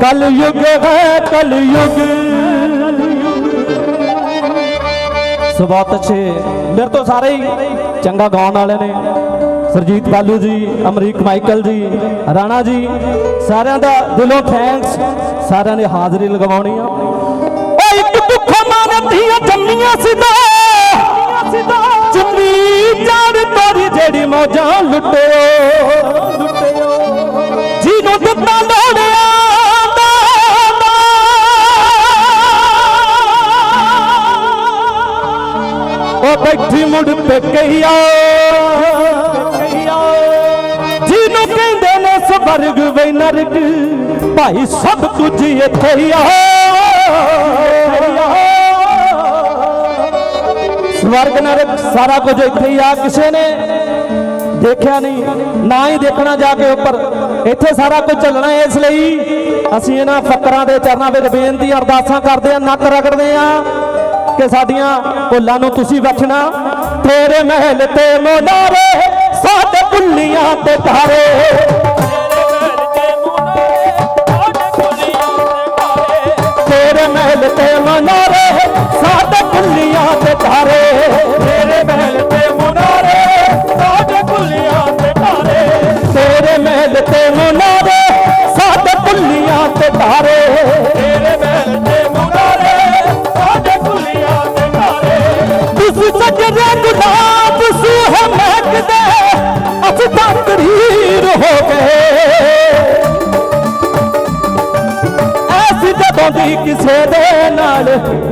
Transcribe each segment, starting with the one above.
ਕਲਯੁਗ ਹੈ ਕਲਯੁਗ। ਸੋ ਬਹੁਤ ਅੱਛੇ ਮੇਰੇ ਤੋਂ ਸਾਰੇ ਹੀ ਚੰਗਾ ਗਾਉਣ ਵਾਲੇ ਨੇ। ਸਰਜੀਤ ਬਾਲੂ ਜੀ, ਅਮਰੀਕ ਮਾਈਕਲ ਜੀ, ਰਾਣਾ ਜੀ, ਸਾਰਿਆਂ ਦਾ ਦਿਲੋਂ ਥੈਂਕਸ ਸਾਰਿਆਂ ਨੇ ਹਾਜ਼ਰੀ ਲਗਵਾਉਣੀ ਆ। ਓ ਇੱਕ ਦੁੱਖ ਮਾਨਤੀਆਂ ਜੰਮੀਆਂ ਸਿੱਧਾ। ਚੁੰਨੀ ਜਾਣ ਤੋਰੀ ਜਿਹੜੀ ਮੌਜਾਂ ਲੁੱਟਿਓ। ਉਹ ਬੈਠੀ ਮੁੜ ਪਕਈਆ ਜਿਹਨੂੰ ਕਹਿੰਦੇ ਨੇ ਸਵਰਗ ਵੇ ਨਰਕ, ਭਾਈ ਸਭ ਕੁਝ ਇੱਥੇ ਹੀ ਆ। ਸਵਰਗ ਨਰਕ ਸਾਰਾ ਕੁਝ ਇੱਥੇ ਹੀ ਆ, ਕਿਸੇ ਨੇ ਦੇਖਿਆ ਨਹੀਂ, ਨਾ ਹੀ ਦੇਖਣਾ ਜਾ ਕੇ ਉੱਪਰ। ਇੱਥੇ ਸਾਰਾ ਕੁਝ ਚੱਲਣਾ ਇਸ ਲਈ ਅਸੀਂ ਇਹਨਾਂ ਫਕਰਾਂ ਦੇ ਚਰਨਾਂ ਵਿੱਚ ਬੇਨਤੀ ਅਰਦਾਸਾਂ ਕਰਦੇ ਆ ਨੱਕ ਰਗੜਦੇ ਆ ਕਿ ਸਾਡੀਆਂ ਭੁੱਲਾਂ ਨੂੰ ਤੁਸੀਂ ਬਖਸ਼ਣਾ ਤੇਰੇ ਮਹਿਲ ਤੇ ਮੋਨਾਰੇ, ਸਾਡੇ ਭੁੱਲੀਆਂ ਤੇ ਤਾਰੇ ਤੇਰੇ ਮਹਿਲ ਤੇ ਮਨਾਰੇ, ਸਾਡੇ ਭੁੱਲੀਆਂ ਤੇ ਧਾਰੇ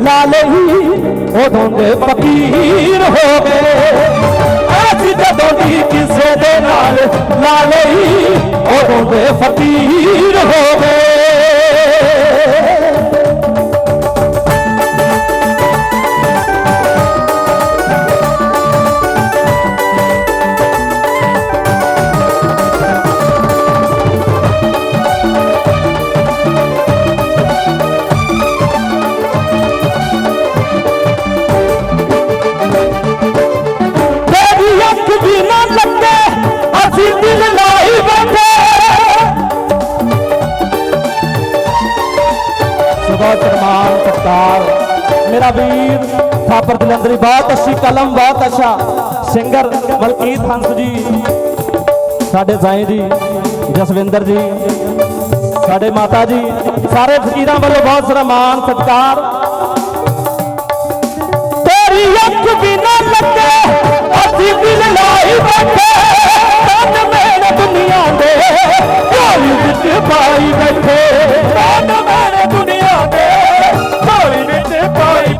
ਲਾ ਲਈ ਉਦੋਂ ਦੇ ਫਕੀਰ ਹੋ ਗਏ ਐਸੀ ਜਦੋਂ ਦੀ ਕਿਸੇ ਦੇ ਨਾਲ ਲਾ ਲਈ ਉਦੋਂ ਦੇ ਫਕੀਰ ਹੋ ਗਏ ਥਾਪਰ ਜਲੰਧਰੀ ਬਹੁਤ ਅੱਛੀ, ਕਲਮ ਬਹੁਤ ਅੱਛਾ। ਸਿੰਗਰ ਮਲਕੀਤ ਹੰਸ ਜੀ, ਸਾਡੇ ਸਾਈਂ ਜੀ, ਜਸਵਿੰਦਰ ਜੀ, ਸਾਡੇ ਮਾਤਾ ਜੀ, ਸਾਰੇ ਫਕੀਰਾਂ ਵੱਲੋਂ ਬਹੁਤ ਸਾਰਾ ਮਾਣ, ਸਤਕਾਰ। ਤੇਰੀ ਅੱਖ ਵੀ ਨਾ ਲੱਗੇ, ਅਸੀਂ ਦਿਲ ਲਾਈ ਬੈਠੇ ਕੰਨ ਮੇਰੇ ਦੁਨੀਆ ਦੇ ਝੋਲੀ ਵਿੱਚ ਪਾਈ ਬੈਠੇ ਕੰਨ ਮੇਰੇ ਦੁਨੀਆ ਦੇ ਝੋਲੀ ਵਿੱਚ ਪਾਈ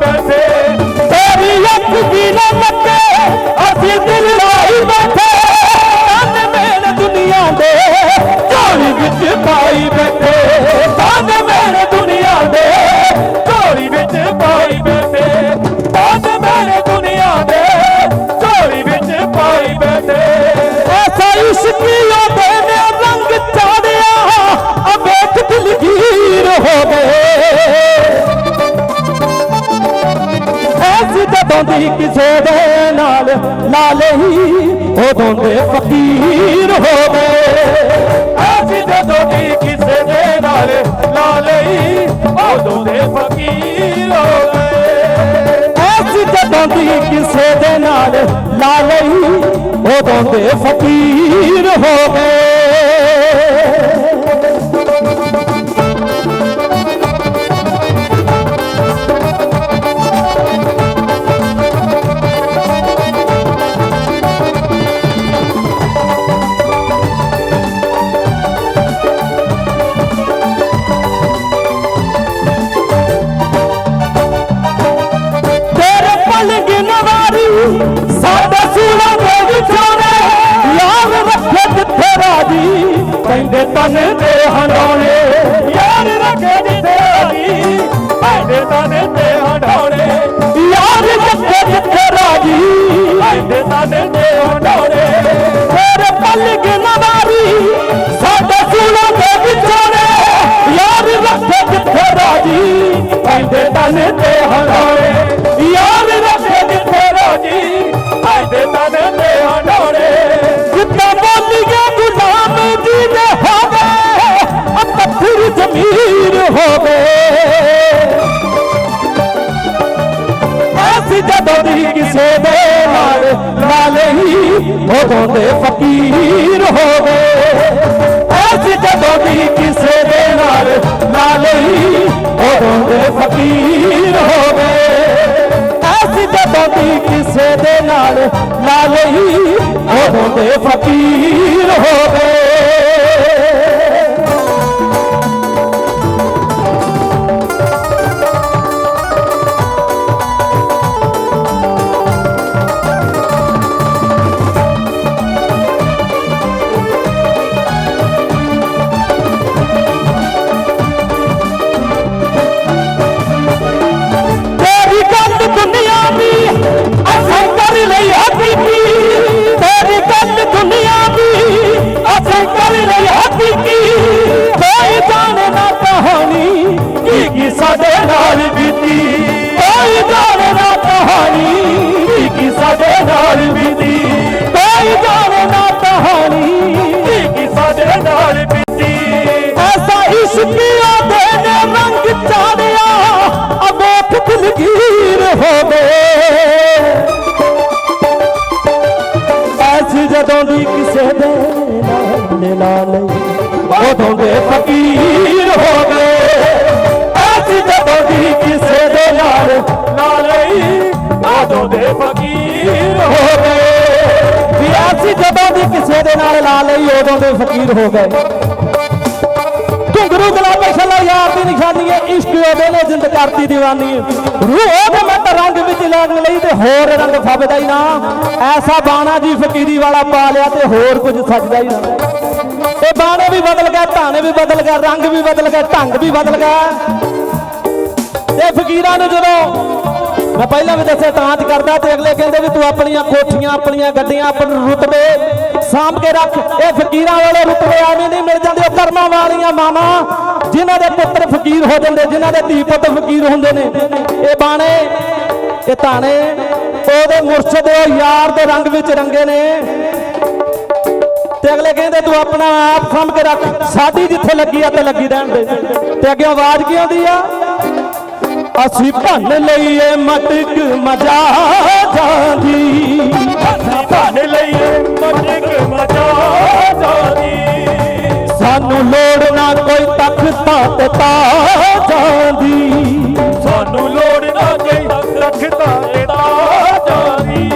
ਐਸੀ ਕਿਸੇ ਦੇ ਨਾਲ ਲਾ ਲਈ ਉਦੋਂ ਦੇ ਫਕੀਰ ਹੋ ਗਏ ਐਸੀ ਜਦੋਂ ਦੀ ਕਿਸੇ ਦੇ ਨਾਲ ਲਾ ਲਈ ਉਦੋਂ ਦੇ ਫਕੀਰ ਹੋ ਗਏ ਐਸੀ ਜਦੋਂ ਦੀ ਕਿਸੇ ਦੇ ਨਾਲ ਲਾ ਲਈ ਉਦੋਂ ਦੇ ਫਕੀਰ ਹੋ ਗਏ ਕਹਿੰਦੇ ਹੰਡਾਉਣੇ ਨਾਲ ਲਾ ਲਈ ਉਦੋਂ ਦੇ ਫਕੀਰ ਹੋ ਗਏ ਐਸੀ ਜਦੋਂ ਦੀ ਕਿਸੇ ਦੇ ਨਾਲ ਲਾ ਲਈ ਉਦੋਂ ਦੇ ਫਕੀਰ ਹੋ ਗਏ ਐਸੀ ਜਦੋਂ ਦੀ ਕਿਸੇ ਦੇ ਨਾਲ ਲਾ ਲਈ ਉਦੋਂ ਦੇ ਫਕੀਰ ਹੋ ਗਏ ਦੇ ਨਾਲ ਲਾ ਲਈ, ਉਦੋਂ ਦੇ ਫਕੀਰ ਹੋ ਗਏ। ਘੁੰਗਰੂ ਗੁਲਾਬੇ ਛੱਲਾ ਯਾਰ ਦੀ ਨਿਸ਼ਾਨੀ ਹੈ, ਇਸ਼ਕ ਉਹਦੇ ਨੇ ਜਿੰਦ ਕਰਤੀ ਦੀਵਾਨੀ ਰੂਹ ਉਹਦੇ ਮੈਂ ਰੰਗ ਵਿੱਚ ਲਾਗ ਲਈ ਤੇ ਹੋਰ ਰੰਗ ਫੱਬਦਾ ਹੀ ਨਾ। ਐਸਾ ਬਾਣਾ ਜੀ ਫਕੀਰੀ ਵਾਲਾ ਪਾ ਲਿਆ ਤੇ ਹੋਰ ਕੁਝ ਸੱਜਦਾ ਹੀ ਨਾ। ਇਹ ਬਾਣੇ ਵੀ ਬਦਲ ਗਏ ਧਾਣੇ ਵੀ ਬਦਲ ਗਏ, ਰੰਗ ਵੀ ਬਦਲ ਗਏ, ਢੰਗ ਵੀ ਬਦਲ ਗਿਆ ਤੇ ਫਕੀਰਾਂ ਨੂੰ ਜਦੋਂ ਮੈਂ ਪਹਿਲਾਂ ਵੀ ਦੱਸਿਆ ਤਾਂ ਚ ਕਰਦਾ ਤੇ ਅਗਲੇ ਕਹਿੰਦੇ ਵੀ ਤੂੰ ਆਪਣੀਆਂ ਕੋਠੀਆਂ, ਆਪਣੀਆਂ ਗੱਡੀਆਂ, ਆਪਣੇ ਰੁਤਬੇ ਸਾਂਭ ਕੇ ਰੱਖ। ਇਹ ਫਕੀਰਾਂ ਵਾਲੇ ਰੁਤਬੇ ਐਵੇਂ ਨਹੀਂ ਮਿਲ ਜਾਂਦੇ, ਉਹ ਕਰਮਾਂ ਵਾਲੀਆਂ ਮਾਵਾਂ, ਜਿਨ੍ਹਾਂ ਦੇ ਪੁੱਤਰ ਫਕੀਰ ਹੋ ਜਾਂਦੇ, ਜਿਨ੍ਹਾਂ ਦੇ ਧੀ ਪੁੱਤ ਫਕੀਰ ਹੁੰਦੇ ਨੇ। ਇਹ ਬਾਣੇ, ਇਹ ਤਾਣੇ ਉਹਦੇ ਮੁਰਸ਼ਦ ਉਹ ਯਾਰ ਦੇ ਰੰਗ ਵਿੱਚ ਰੰਗੇ ਨੇ। ਤੇ ਅਗਲੇ ਕਹਿੰਦੇ, ਤੂੰ ਆਪਣਾ ਆਪ ਸਾਂਭ ਕੇ ਰੱਖ। ਸਾਡੀ ਜਿੱਥੇ ਲੱਗੀ ਆ, ਤੇ ਲੱਗੀ ਰਹਿਣ ਦੇ। ਤੇ ਅੱਗੇ ਆਵਾਜ਼ ਕੀ ਆਉਂਦੀ ਆ? ਅਸੀਂ ਭੰਨ ਲਈਏ ਮਟਕ ਮਜਾ ਜਾਂਦੀ ਅਸੀਂ ਭੰਨ ਲਈਏ ਮਟਕ ਮਚਾ ਜਾਦੀ ਸਾਨੂੰ ਲੋੜ ਨਾ ਕੋਈ ਤਖਤਾ ਤੇ ਜਾਂਦੀ ਸਾਨੂੰ ਲੋੜ ਨਾ ਕੋਈ ਰੱਖਦਾ ਇਹਦਾ ਜਾਦੀ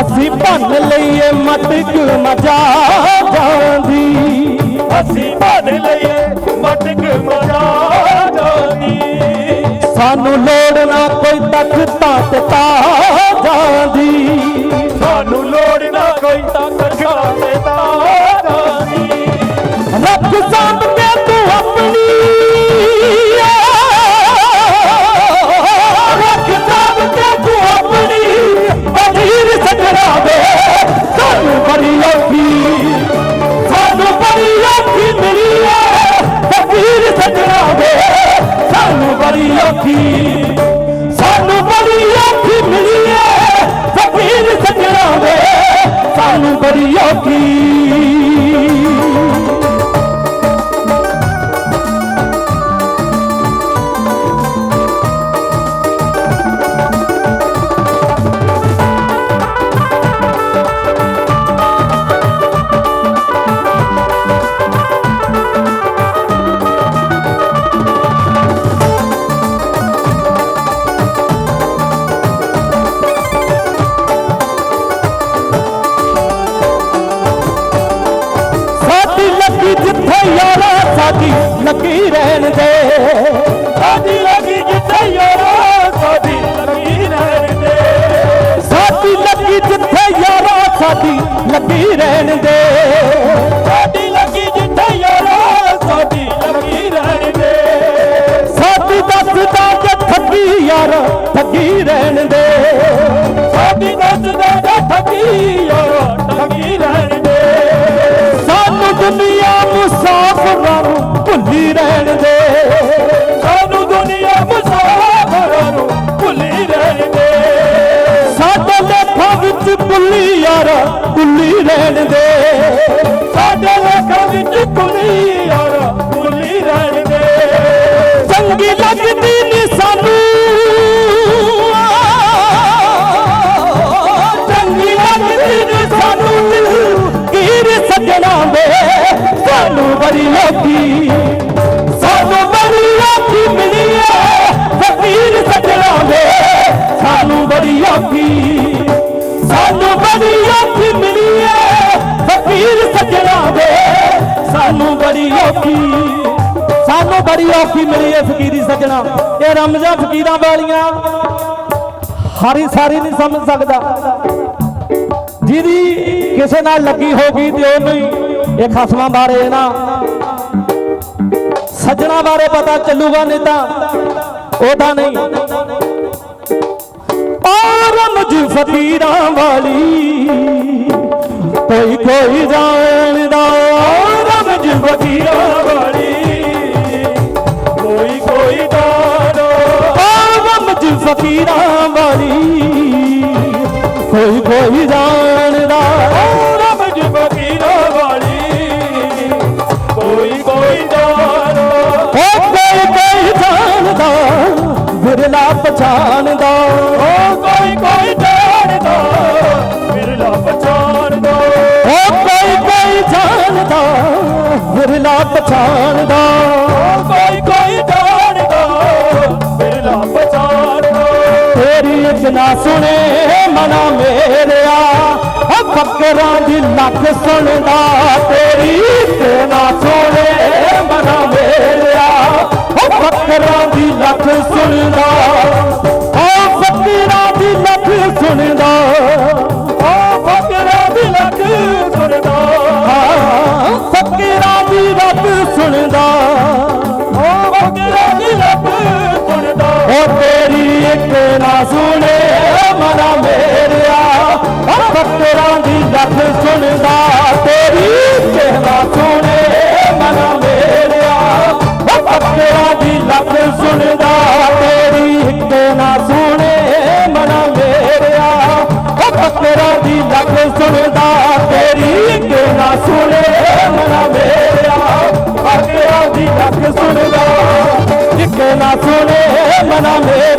ਅਸੀਂ ਭੰਨ ਲਈਏ ਮਟਕ ਮਜਾ ਜਾਂਦੀ ਅਸੀਂ ਭੰਨ ਲਈਏ ਮਟਕ ਮਚਾ ਸਾਨੂੰ ਲੋੜ ਨਾ ਕੋਈ ਤਖਤਾ ਤੇ ਜਾਂਦੀ। ਸਾਨੂੰ ਲੋੜ ਨਾ ਕੋਈ ਤਖਤਾ ਇਹਦਾ ਜਾਦੀ। ਰੱਖ ਸਾਂਭ ਕੇ ਤੂੰ ਆਪਣੀ ਲੱਗੀ ਰਹਿਣ ਦੇ। ਸਾਡੀ ਲੱਗੀ ਜਿੱਥੇ ਯਾਰਾ ਸਾਡੀ ਲੱਗੀ ਰਹਿਣ ਦੇ। ਸਾਡੀ ਲੱਗੀ ਜਿੱਥੇ ਯਾਰਾ ਸਾਡੀ ਲੱਗੀ ਰਹਿਣ ਦੇ। ਯਾਰਾ ਕੁੱਲੀ ਰਹਿਣ ਦੇ। ਸਾਡੇ ਲੋਕਾਂ ਵਿੱਚ ਕੁੱਲੀ ਯਾਰਾ ਕੁੱਲੀ ਰਹਿਣ ਦੇ। ਚੰਗੀ ਲੱਗਦੀ ਨਹੀਂ ਸਾਨੂੰ। ਚੰਗੀ ਲੱਗਦੀ ਨਹੀਂ ਸਾਨੂੰ। ਕੀਰ ਸੱਜਣਾ ਦੇ ਸਾਨੂੰ ਬੜੀ ਲੋਕੀ ਬੜੀ ਔਖੀ ਮਿਲੀ ਏ ਫਕੀਰੀ ਸੱਜਣਾ। ਇਹ ਰਮਜ਼ਾਂ ਫਕੀਰਾਂ ਵਾਲੀਆਂ। ਹਾਰੀ ਸਾਰੀ ਨਹੀਂ ਸਮਝ ਸਕਦਾ। ਜਿਹਦੀ ਕਿਸੇ ਨਾਲ ਲੱਗੀ ਹੋਗੀ ਤੇ ਉਹ ਨਹੀਂ। ਇਹ ਖਸਮਾਂ ਬਾਰੇ ਨਾ। ਸੱਜਣਾ ਬਾਰੇ ਪਤਾ ਚੱਲੂਗਾ ਨਹੀਂ ਤਾਂ ਉਹਦਾ ਨਹੀਂ। ਆਰਮਜ ਫਕੀਰਾਂ ਵਾਲੀ, ਕੋਈ ਕੋਈ ਜਾਣਦਾ ਆਰਮਜ ਫਕੀਰਾਂ ਵਾਲੀ। ਕੋਈ ਕੋਈ ਦਾਨੋ ਆਰਮਜ ਫਕੀਰਾਂ ਵਾਲੀ। ਕੋਈ ਕੋਈ ਜਾਣਦਾ ਰਮਜ ਫਕੀਰਾਂ ਵਾਲੀ। ਕੋਈ ਕੋਈ ਦਾਨੋ। ਓ ਕੋਈ ਕੋਈ ਜਾਣਦਾ ਵਿਰਲਾ ਪਛਾਣਦਾ। ਓ ਕੋਈ ਕੋਈ ਜਾਣਦਾ ਬਿਰਲਾ ਪਛਾਣਦਾ। ਓ ਕੋਈ ਕੋਈ ਜਾਣਦਾ ਵਿਰਲਾ ਪਛਾਣਦਾ। ਨਾ ਸੁਣੇ ਮਨਾ ਮੇਰਿਆ। ਓ ਫਕਰਾਂ ਦੀ ਲੱਖ ਸੁਣਦਾ ਤੇਰੀ ਇੱਕ ਨਾ ਸੁਣੇ ਮਨਾ ਮੇਰਿਆ। ਓ ਫਕਰਾਂ ਦੀ ਲੱਖ ਸੁਣਦਾ, ਓ ਫਕਰਾਂ ਦੀ ਲੱਖ ਸੁਣਦਾ, ਓ ਫਕਰਾਂ ਦੀ ਲੱਗ ਸੁਣਦਾ। ਹਾਂ ਫਕਰਾਂ ਦੀ ਰੱਬ ਸੁਣਦਾ, ਓ ਫਕਰਾਂ ਦੀ ਲੱਗ ਸੁਣਦਾ। ਓ ਤੇਰੀ ਨਾ ਸੁਣੇ, ਮਨਾ ਮੇਰਿਆ। ਓ ਦੀ ਲੱਖ ਸੁਣਦਾ, ਤੇਰੀ ਇੱਕ ਸੁਣੇ, ਮਨਾ ਮੇਰਿਆ। ਓ ਦੀ ਲੱਖ ਸੁਣਦਾ, ਤੇਰੀ ਇੱਕ ਸੁਣੇ, ਮਨਾ ਮੇਰਿਆ। ਓ ਦੀ ਲੱਖ ਸੁਣਦਾ, ਤੇਰੀ ਇੱਕ ਨਾ ਸੁਣੇ, ਮਨਾ ਮੇਰਿਆ। ਫਕਰਾਂ ਦੀ ਲੱਖ ਸੁਣਦਾ ਇੱਕ ਸੁਣੇ, ਮਨਾ ਮੇਰਿਆ।